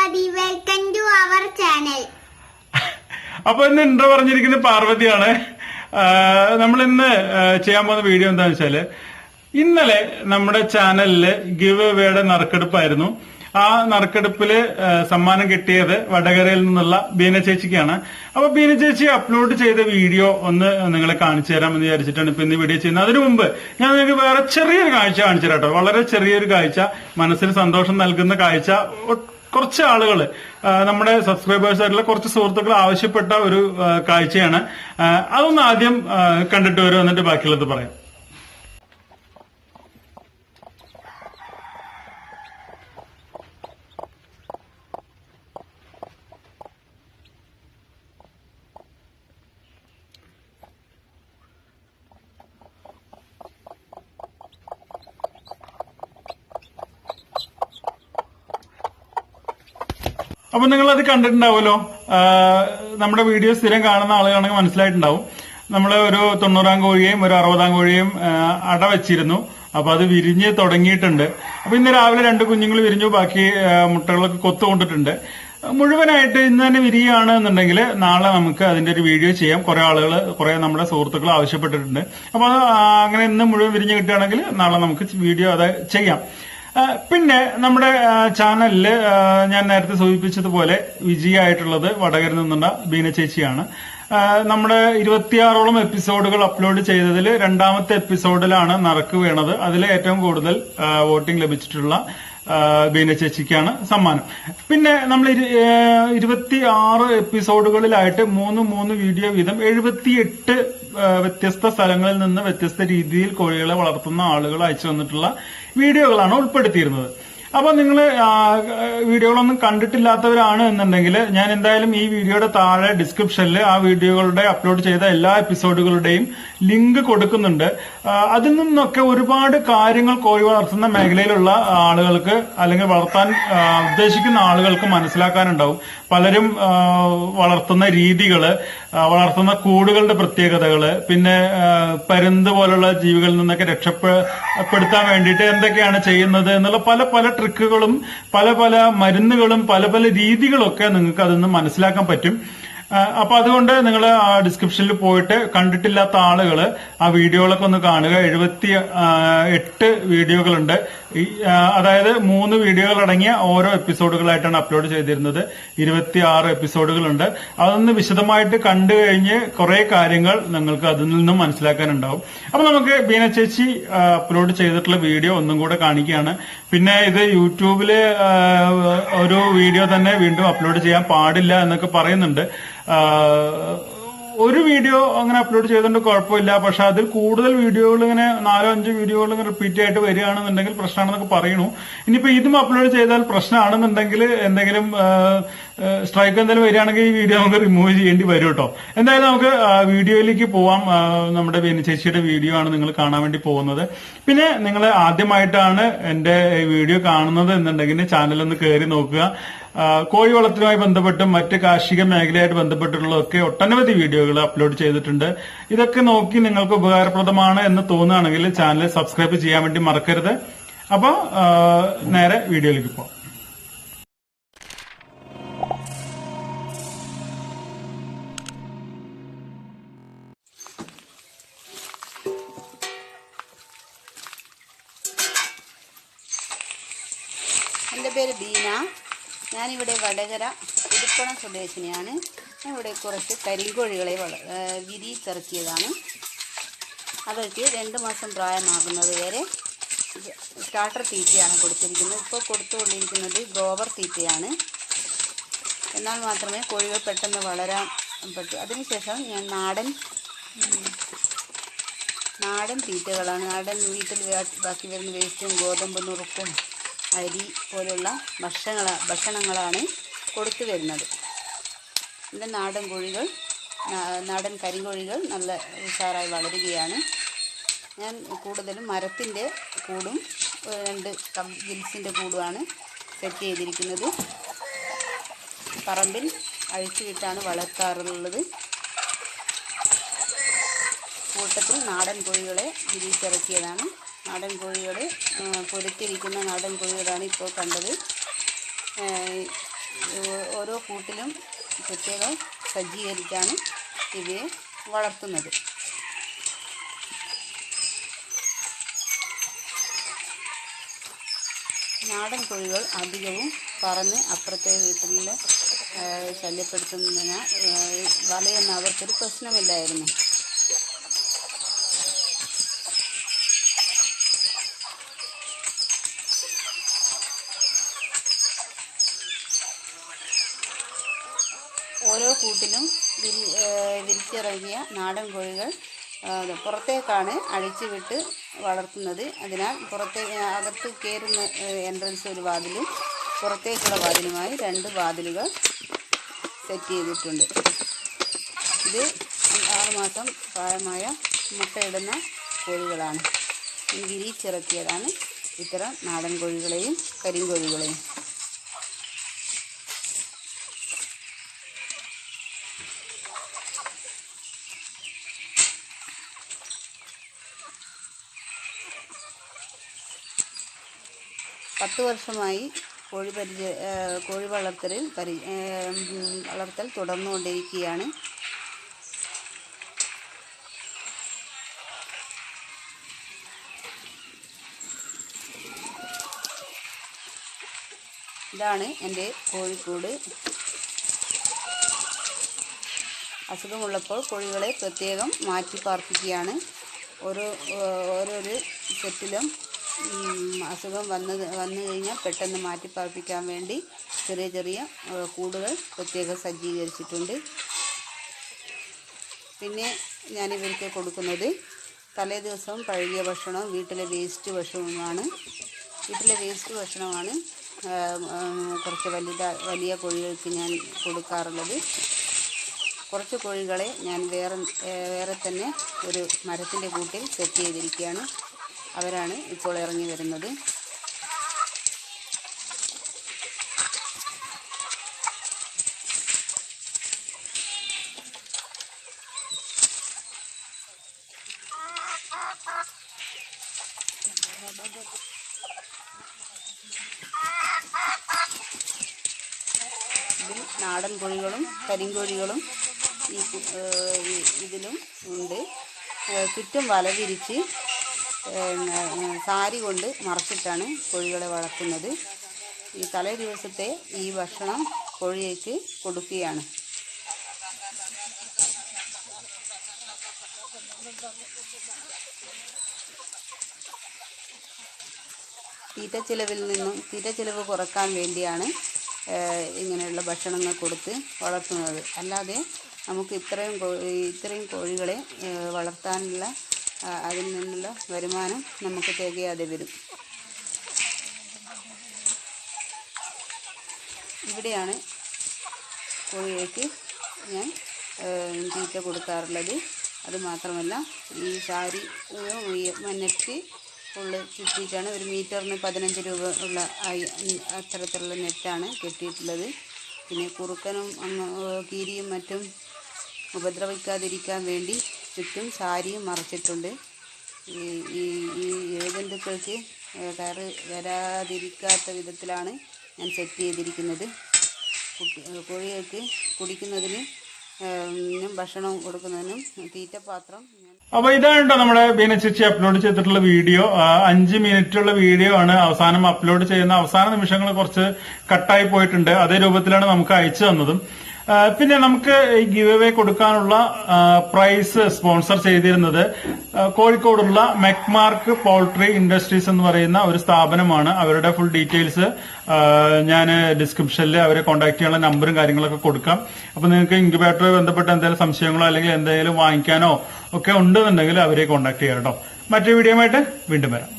Parvathi welcome to our channel അപ്പൊ ഇന്ന് intro പറഞ്ഞിരിക്കുന്നത് പാർവതിയാണ്. നമ്മൾ ഇന്ന് ചെയ്യാൻ പോകുന്ന വീഡിയോ എന്താണെന്ന് വെച്ചാൽ ഇന്നലെ നമ്മുടെ ചാനലിൽ ഗിവ് വേയുടെ നറുക്കെടുപ്പായിരുന്നു. ആ നറുക്കെടുപ്പിൽ സമ്മാനം കിട്ടിയത് വടകരയിൽ നിന്നുള്ള ബീന ചേച്ചിക്കാണ്. അപ്പൊ ബീന ചേച്ചി അപ്ലോഡ് ചെയ്ത വീഡിയോ ഒന്ന് നിങ്ങളെ കാണിച്ചു തരാം എന്ന് വിചാരിച്ചിട്ടാണ് ഇപ്പൊ ഇന്ന് വീഡിയോ ചെയ്യുന്നത്. അതിനു മുമ്പ് ഞാൻ നിങ്ങൾക്ക് വേറെ ചെറിയൊരു കാഴ്ച കാണിച്ചു തരാം വളരെ ചെറിയൊരു കാഴ്ച മനസ്സിന് സന്തോഷം നൽകുന്ന കാഴ്ച കുറച്ച് ആളുകൾ നമ്മുടെ സബ്സ്ക്രൈബേഴ്സ് ആയിട്ടുള്ള കുറച്ച് സുഹൃത്തുക്കൾ ആവശ്യപ്പെട്ട ഒരു കാഴ്ചയാണ്. അതൊന്ന് ആദ്യം കണ്ടിട്ട് വരും എന്നിട്ട് ബാക്കിയുള്ളത് പറയാം. അപ്പൊ നിങ്ങൾ അത് കണ്ടിട്ടുണ്ടാവുമല്ലോ നമ്മുടെ വീഡിയോ സ്ഥിരം കാണുന്ന ആളുകളാണെങ്കിൽ മനസ്സിലായിട്ടുണ്ടാവും. നമ്മൾ ഒരു തൊണ്ണൂറാം കോഴിയും ഒരു അറുപതാം കോഴിയെയും ആ, അട വെച്ചിരുന്നു. അപ്പൊ അത് വിരിഞ്ഞ് തുടങ്ങിയിട്ടുണ്ട്. അപ്പൊ ഇന്ന് രാവിലെ രണ്ട് കുഞ്ഞുങ്ങൾ വിരിഞ്ഞു. ബാക്കി മുട്ടകളൊക്കെ മുട്ടകളൊക്കെ കൊത്തുകൊണ്ടിട്ടുണ്ട്. മുഴുവനായിട്ട് ഇന്ന് തന്നെ വിരിയാണ് എന്നുണ്ടെങ്കിൽ നാളെ നമുക്ക് അതിന്റെ ഒരു വീഡിയോ ചെയ്യാം. കുറെ ആളുകൾ കുറെ നമ്മുടെ സുഹൃത്തുക്കൾ ആവശ്യപ്പെട്ടിട്ടുണ്ട്. അപ്പൊ അത് അങ്ങനെ ഇന്ന് മുഴുവൻ വിരിഞ്ഞ് കിട്ടുകയാണെങ്കിൽ നാളെ നമുക്ക് വീഡിയോ അത് ചെയ്യാം. പിന്നെ നമ്മുടെ ചാനലിൽ ഞാൻ നേരത്തെ സൂചിപ്പിച്ചതുപോലെ വിജയായിട്ടുള്ളത് വടകരിൽ നിന്നുള്ള ബീന ചേച്ചിയാണ്. നമ്മുടെ ഇരുപത്തിയാറോളം എപ്പിസോഡുകൾ അപ്ലോഡ് ചെയ്തതിൽ രണ്ടാമത്തെ എപ്പിസോഡിലാണ് നറക്ക് വീണത്. അതിൽ ഏറ്റവും കൂടുതൽ വോട്ടിംഗ് ലഭിച്ചിട്ടുള്ള ബീന ചേച്ചിക്കാണ് സമ്മാനം. പിന്നെ നമ്മൾ ഇരുപത്തി ആറ് എപ്പിസോഡുകളിലായിട്ട് മൂന്ന് മൂന്ന് വീഡിയോ വീതം എഴുപത്തിയെട്ട് വ്യത്യസ്ത സ്ഥലങ്ങളിൽ നിന്ന് വ്യത്യസ്ത രീതിയിൽ കോഴികളെ വളർത്തുന്ന ആളുകൾ അയച്ചു വന്നിട്ടുള്ള വീഡിയോകളാണ് ഉൾപ്പെടുത്തിയിരുന്നത്. അപ്പൊ നിങ്ങൾ വീഡിയോകളൊന്നും കണ്ടിട്ടില്ലാത്തവരാണ് എന്നുണ്ടെങ്കിൽ ഞാൻ എന്തായാലും ഈ വീഡിയോയുടെ താഴെ ഡിസ്ക്രിപ്ഷനിൽ ആ വീഡിയോകളുടെ അപ്ലോഡ് ചെയ്ത എല്ലാ എപ്പിസോഡുകളുടെയും ലിങ്ക് കൊടുക്കുന്നുണ്ട്. അതിൽ നിന്നൊക്കെ ഒരുപാട് കാര്യങ്ങൾ കോഴി വളർത്തുന്ന മേഖലയിലുള്ള ആളുകൾക്ക് അല്ലെങ്കിൽ വളർത്താൻ ഉദ്ദേശിക്കുന്ന ആളുകൾക്ക് മനസ്സിലാക്കാനുണ്ടാവും. പലരും വളർത്തുന്ന രീതികൾ വളർത്തുന്ന കൂടുകളുടെ പ്രത്യേകതകൾ പിന്നെ പരുന്ത് പോലുള്ള ജീവികളിൽ നിന്നൊക്കെ രക്ഷപ്പെടുത്താൻ വേണ്ടിയിട്ട് എന്തൊക്കെയാണ് ചെയ്യുന്നത് എന്നുള്ള പല പല ട്രിക്കുകളും പല പല മരുന്നുകളും പല പല രീതികളൊക്കെ നിങ്ങൾക്ക് അതിൽ നിന്ന് മനസ്സിലാക്കാൻ പറ്റും. അപ്പൊ അതുകൊണ്ട് നിങ്ങൾ ആ ഡിസ്ക്രിപ്ഷനിൽ പോയിട്ട് കണ്ടിട്ടില്ലാത്ത ആളുകൾ ആ വീഡിയോകളൊക്കെ ഒന്ന് കാണുക. എഴുപത്തി എട്ട് വീഡിയോകളുണ്ട്. അതായത് മൂന്ന് വീഡിയോകൾ അടങ്ങിയ ഓരോ എപ്പിസോഡുകളായിട്ടാണ് അപ്ലോഡ് ചെയ്തിരുന്നത്. ഇരുപത്തി ആറ് എപ്പിസോഡുകളുണ്ട്. അതൊന്ന് വിശദമായിട്ട് കണ്ടു കഴിഞ്ഞ് കുറെ കാര്യങ്ങൾ നിങ്ങൾക്ക് അതിൽ നിന്നും മനസ്സിലാക്കാനുണ്ടാവും. അപ്പൊ നമുക്ക് ബീന ചേച്ചി അപ്ലോഡ് ചെയ്തിട്ടുള്ള വീഡിയോ ഒന്നും കൂടെ കാണിക്കുകയാണ്. പിന്നെ ഇത് യൂട്യൂബിൽ ആ, ഒരു വീഡിയോ തന്നെ വീണ്ടും അപ്ലോഡ് ചെയ്യാൻ പാടില്ല എന്നൊക്കെ പറയുന്നുണ്ട്. ഒരു വീഡിയോ അങ്ങനെ അപ്ലോഡ് ചെയ്തുകൊണ്ട് കുഴപ്പമില്ല. പക്ഷെ അതിൽ കൂടുതൽ വീഡിയോകൾ ഇങ്ങനെ നാലോ അഞ്ചോ വീഡിയോകൾ ഇങ്ങനെ റിപ്പീറ്റ് ആയിട്ട് വരികയാണെന്നുണ്ടെങ്കിൽ പ്രശ്നമാണെന്നൊക്കെ പറയണു ഇനിയിപ്പോ ഇതും അപ്ലോഡ് ചെയ്താൽ പ്രശ്നമാണെന്നുണ്ടെങ്കിൽ എന്തെങ്കിലും സ്ട്രൈക്ക് എന്തെങ്കിലും വരികയാണെങ്കിൽ ഈ വീഡിയോ നമുക്ക് റിമൂവ് ചെയ്യേണ്ടി വരും കേട്ടോ. എന്തായാലും നമുക്ക് വീഡിയോയിലേക്ക് പോവാം. നമ്മുടെ ചേച്ചിയുടെ വീഡിയോ ആണ് നിങ്ങൾ കാണാൻ വേണ്ടി പോകുന്നത്. പിന്നെ നിങ്ങൾ ആദ്യമായിട്ടാണ് എന്റെ ഈ വീഡിയോ കാണുന്നത് എന്നുണ്ടെങ്കിൽ ചാനൽ ഒന്ന് കയറി നോക്കുക. കോഴി വളർത്തലുമായി ബന്ധപ്പെട്ടും മറ്റ് കാർഷിക മേഖലയായിട്ട് ബന്ധപ്പെട്ടുള്ളതൊക്കെ ഒട്ടനവധി വീഡിയോകൾ അപ്ലോഡ് ചെയ്തിട്ടുണ്ട്. ഇതൊക്കെ നോക്കി നിങ്ങൾക്ക് ഉപകാരപ്രദമാണ് എന്ന് തോന്നുകയാണെങ്കിൽ ചാനൽ സബ്സ്ക്രൈബ് ചെയ്യാൻ വേണ്ടി മറക്കരുത്. അപ്പോൾ നേരെ വീഡിയോയിലേക്ക് പോകാം എന്റെ പേര് ബീന. ഞാനിവിടെ വടകര പുതുപ്പണം സ്വദേശിനിയാണ്. ഇവിടെ കുറച്ച് കരിങ്കോഴികളെ വള വിരി വിരിയിച്ചിറക്കിയതാണ്. അവർക്ക് രണ്ട് മാസം പ്രായമാകുന്നത് വരെ സ്റ്റാർട്ടർ തീറ്റയാണ് കൊടുത്തിരിക്കുന്നത്. ഇപ്പോൾ കൊടുത്തുകൊണ്ടിരിക്കുന്നത് ഗ്രോവർ തീറ്റയാണ്. എന്നാൽ മാത്രമേ കോഴികൾ പെട്ടെന്ന് വളരാൻ പറ്റൂ. അതിനുശേഷം ഞാൻ നാടൻ നാടൻ തീറ്റകളാണ്. നാടൻ വീട്ടിൽ ബാക്കി വരുന്ന വേസ്റ്റും ഗോതമ്പ് നുറുക്കും അരി പോലുള്ള ഭക്ഷണ ഭക്ഷണങ്ങളാണ് കൊടുത്തു വരുന്നത്. എന്റെ നാടൻ കോഴികൾ നാടൻ കരിങ്കോഴികൾ നല്ല ഉഷാറായി വളരുകയാണ്. ഞാൻ കൂടുതലും മരത്തിന്റെ കൂടും രണ്ട് കം ഗിൽസിന്റെ കൂടുമാണ് സെറ്റ് ചെയ്തിരിക്കുന്നത്. പറമ്പിൽ അഴിച്ചുവിട്ടാണ് വളർത്താറുള്ളത്. കൂട്ടത്തിൽ നാടൻ കോഴികളെ വിരിച്ചിറക്കിയതാണ് നാടൻ കോഴിയോട് പൊരുത്തിരിക്കുന്ന നാടൻ കോഴികളാണ് ഇപ്പോൾ കണ്ടത്. ഓരോ കൂട്ടിലും പ്രത്യേകം സജ്ജീകരിച്ചാണ് ഇവയെ വളർത്തുന്നത്. നാടൻ കോഴികൾ അധികവും പറന്ന് അപ്പുറത്തെ വീട്ടിലെ ശല്യപ്പെടുത്തുന്നതിനാൽ വലയൊന്നും അവർക്കൊരു പ്രശ്നമില്ലായിരുന്നു ഓരോ കൂട്ടിലും വിരി വിരിച്ചിറങ്ങിയ നാടൻ കോഴികൾ പുറത്തേക്കാണ് അഴിച്ചുവിട്ട് വളർത്തുന്നത്. അതിനാൽ പുറത്തേ അകത്ത് കയറുന്ന എൻട്രൻസ് ഒരു വാതിലും പുറത്തേക്കുള്ള വാതിലുമായി രണ്ട് വാതിലുകൾ സെറ്റ് ചെയ്തിട്ടുണ്ട്. ഇത് ആറുമാസം പ്രായമായ മുട്ടയിടുന്ന കോഴികളാണ്. വിരിച്ചിറക്കിയതാണ് ഇത്തരം നാടൻ കോഴികളെയും കരിങ്കോഴികളെയും. പത്ത് വർഷമായി കോഴി പരിചയ കോഴി വളർത്തലിൽ പരി വളർത്തൽ തുടർന്നുകൊണ്ടിരിക്കുകയാണ്. ഇതാണ് എന്റെ കോഴിക്കൂട്. അസുഖമുള്ളപ്പോൾ കോഴികളെ പ്രത്യേകം മാറ്റി പാർപ്പിക്കുകയാണ്. ഓരോ ഓരോരു സെറ്റിലും അസുഖം വന്ന് വന്നു കഴിഞ്ഞാൽ പെട്ടെന്ന് മാറ്റി പാർപ്പിക്കാൻ വേണ്ടി ചെറിയ ചെറിയ കൂടുകൾ പ്രത്യേകം സജ്ജീകരിച്ചിട്ടുണ്ട്. പിന്നെ ഞാൻ ഇവർക്ക് കൊടുക്കുന്നത് തലേ ദിവസം പഴകിയ ഭക്ഷണവും വീട്ടിലെ വേസ്റ്റ് ഭക്ഷണവുമാണ് വീട്ടിലെ വേസ്റ്റ് ഭക്ഷണമാണ് കുറച്ച് വലുത വലിയ കോഴികൾക്ക് ഞാൻ കൊടുക്കാറുള്ളത്. കുറച്ച് കോഴികളെ ഞാൻ വേറെ വേറെ തന്നെ ഒരു മരത്തിന്റെ കൂട്ടിൽ സെറ്റ് ചെയ്തിരിക്കുകയാണ്. അവരാണ് ഇപ്പോൾ ഇറങ്ങി വരുന്നത്. ഇതിൽ നാടൻ കോഴികളും കരിങ്കോഴികളും ഈ ഇതിലും ഉണ്ട്. ചുറ്റും വല വിരിച്ച് ഏഹ് സാരി കൊണ്ട് മറച്ചിട്ടാണ് കോഴികളെ വളർത്തുന്നത്. ഈ തലേ ദിവസത്തെ ഈ ഭക്ഷണം കോഴിയേക്ക് കൊടുക്കുകയാണ്. തീറ്റ ചിലവിൽ നിന്നും തീറ്റ ചിലവ് കുറയ്ക്കാൻ വേണ്ടിയാണ് ഇങ്ങനെയുള്ള ഭക്ഷണങ്ങൾ കൊടുത്ത് വളർത്തുന്നത്. അല്ലാതെ നമുക്ക് ഇത്രയും ഇത്രയും കോഴികളെ വളർത്താനുള്ള അതിൽ നിന്നുള്ള വരുമാനം നമുക്ക് തികയാതെ വരും. ഇവിടെയാണ് കോഴികൾക്ക് ഞാൻ തീറ്റ കൊടുക്കാറുള്ളത്. അത് മാത്രമല്ല ഈ സാരി നെറ്റ് ഉള്ള ചുറ്റിയിട്ടാണ് ഒരു മീറ്ററിന് പതിനഞ്ച് രൂപ ഉള്ള അത്തരത്തിലുള്ള നെറ്റാണ് കെട്ടിയിട്ടുള്ളത്. പിന്നെ കുറുക്കനും കീരിയും മറ്റും ഉപദ്രവിക്കാതിരിക്കാൻ വേണ്ടി ചുറ്റും സാരിയും മറച്ചിട്ടുണ്ട്. ഈ ഈ ഈ ഇഴജന്തുക്കൾക്ക് കയറ് വരാതിരിക്കാത്ത വിധത്തിലാണ് ഞാൻ സെറ്റ് ചെയ്തിരിക്കുന്നത്. കോഴികൾക്ക് കുടിക്കുന്നതിന് ഭക്ഷണം കൊടുക്കുന്നതിനും തീറ്റപാത്രം അപ്പൊ ഇതാണ് കേട്ടോ നമ്മുടെ ചേച്ചി അപ്ലോഡ് ചെയ്തിട്ടുള്ള വീഡിയോ. അഞ്ച് മിനിറ്റ് ഉള്ള വീഡിയോ ആണ് അവസാനം അപ്ലോഡ് ചെയ്യുന്ന അവസാന നിമിഷങ്ങൾ കുറച്ച് കട്ടായി പോയിട്ടുണ്ട്. അതേ രൂപത്തിലാണ് നമുക്ക് അയച്ചു തന്നതും. പിന്നെ നമുക്ക് ഈ ഗിവ് അവേ കൊടുക്കാനുള്ള പ്രൈസ് സ്പോൺസർ ചെയ്തിരുന്നത് കോഴിക്കോടുള്ള മെക്മാർക്ക് പോൾട്രി ഇൻഡസ്ട്രീസ് എന്ന് പറയുന്ന ഒരു സ്ഥാപനമാണ്. അവരുടെ ഫുൾ ഡീറ്റെയിൽസ് ഞാൻ ഡിസ്ക്രിപ്ഷനിൽ അവരെ കോൺടാക്ട് ചെയ്യാനുള്ള നമ്പറും കാര്യങ്ങളൊക്കെ കൊടുക്കാം. അപ്പൊ നിങ്ങൾക്ക് ഇൻക്യുബേറ്ററുമായി ബന്ധപ്പെട്ട എന്തെങ്കിലും സംശയങ്ങളോ അല്ലെങ്കിൽ എന്തെങ്കിലും വാങ്ങിക്കാനോ ഒക്കെ ഉണ്ടെന്നുണ്ടെങ്കിൽ അവരെ കോൺടാക്ട് ചെയ്യാം കേട്ടോ. മറ്റൊരു വീഡിയോ ആയിട്ട് വീണ്ടും വരാം.